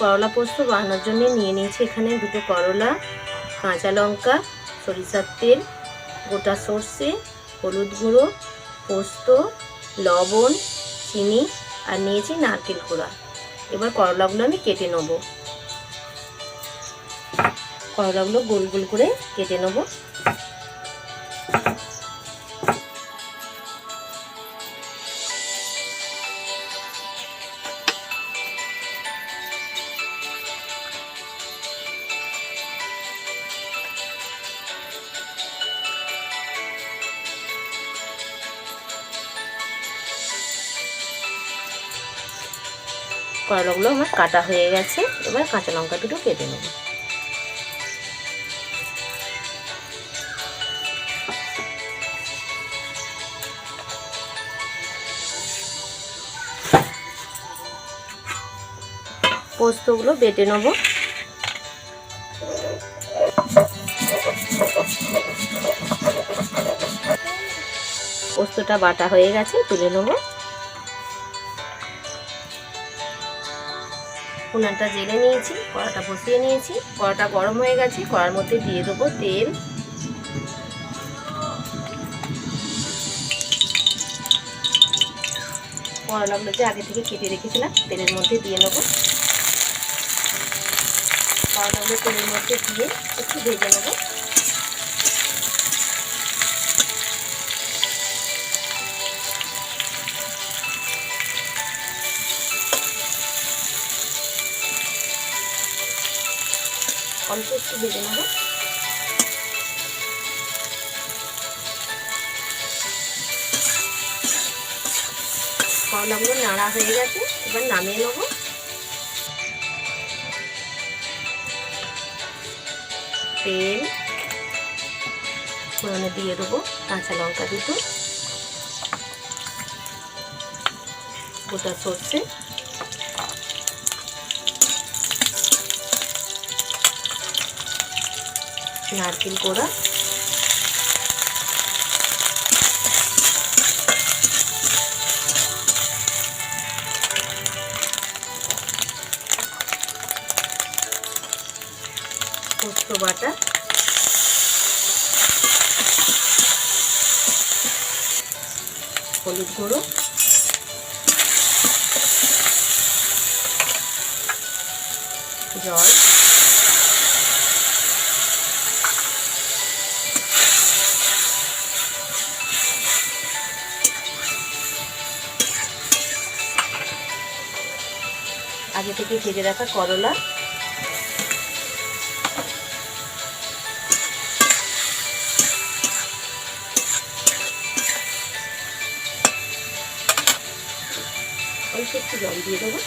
করলা পোস্ত বানানোর জন্য নিয়ে নিয়েছি এখানে দুটো করলা, কাঁচা লঙ্কা, সরিষার তেল, গোটা সর্ষে, হলুদ গুঁড়ো, পোস্ত, লবণ, চিনি আর নিয়েছি নারকেল কোড়া এবার করলাগুলো আমি কেটে নেব। করলাগুলো গোল গোল করে কেটে নেব। করলাগুলো আমার কাটা হয়ে গেছে। এবার কাঁচা লঙ্কা দুটো কেটে নেব। পোস্তগুলো বেটে নেব। পোস্তটা বাটা হয়ে গেছে, তুলে নেব। উনানটা জেলে নিয়েছি, কড়াটা বসিয়ে নিয়েছি। কড়াটা গরম হয়ে গেছে, কড়ার মধ্যে দিয়ে দেবো তেল। করলাগুলো যে আগে থেকে কেটে রেখেছিলাম, তেলের মধ্যে দিয়ে নেব। করলাগুলো তেলের মধ্যে দিয়ে একটু ভেজে নেব। অল্প একটু ভেজে নেব। করলাগুলো নাড়া হয়ে গেছে, এবার নামিয়ে নেব। তেল ফোড়নে দিয়ে দেবো কাঁচা লঙ্কা দুটো, গোটা সর্ষে। নারকেল কোড়া পোস্ত বাটা হলুদ গুঁড়ো জল আগে থেকে ভেজে রাখা করলা। জল দিয়ে দেবো।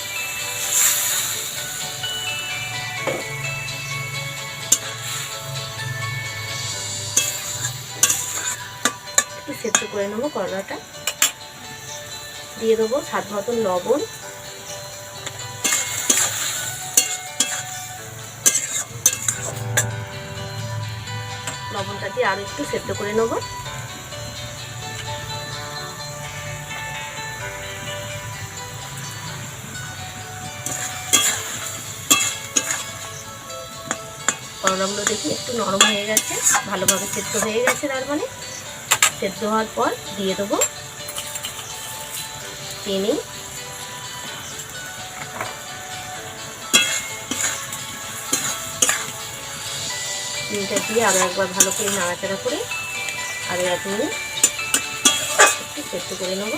একটু সেদ্ধ করে নেব করলাটা। দিয়ে দেবো স্বাদ মতন লবণ। দিয়ে আরও একটু সেদ্ধ করে নেব। করলাগুলো দেখি একটু নরম হয়ে গেছে, ভালোভাবে সেদ্ধ হয়ে গেছে তার মানে। সেদ্ধ হওয়ার পর দিয়ে দেবো চিনি চিনিটা দিয়ে আরও একবার ভালো করে নাড়াচাড়া করে আরও এক মিনিট একটু করে নেব।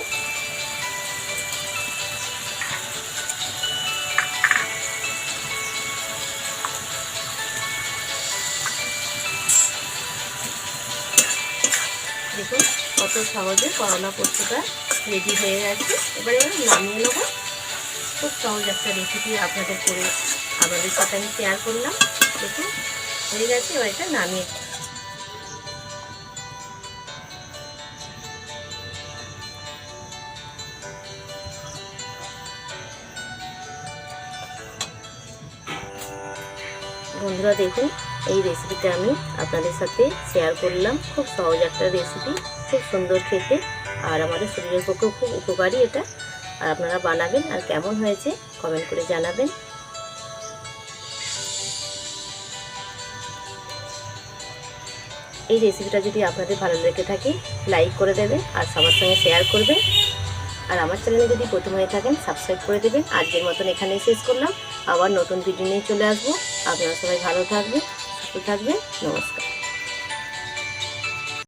দেখুন কত সহজে করলা পোস্তটা রেডি হয়ে গেছে। এবারে নামিয়ে নেব। খুব সহজ একটা রেসিপি আপনাদের করে আপনাদের সাথে আমি শেয়ার করলাম। দেখুন হয়ে গেছে, এবার এটা নামিয়ে বন্ধুরা দেখুন, এই রেসিপিটা আমি আপনাদের সাথে শেয়ার করলাম। খুব সহজ একটা রেসিপি খুব সুন্দর খেতে, আর আমাদের শরীরের পক্ষেও খুব উপকারী এটা। আর আপনারা বানাবেন আর কেমন হয়েছে কমেন্ট করে জানাবেন। এই রেসিপিটা যদি আপনাদের ভালো লেগে থাকে লাইক করে দেবে আর সবার সঙ্গে শেয়ার করবে আর আমার চ্যানেলে যদি প্রথম হয়ে থাকেন সাবস্ক্রাইব করে দেবেন। আজকের মতন এখানেই শেষ করলাম। আবার নতুন ভিডিও নিয়ে চলে আসব। আপনারা সবাই ভালো থাকবে সুস্থ থাকবে নমস্কার।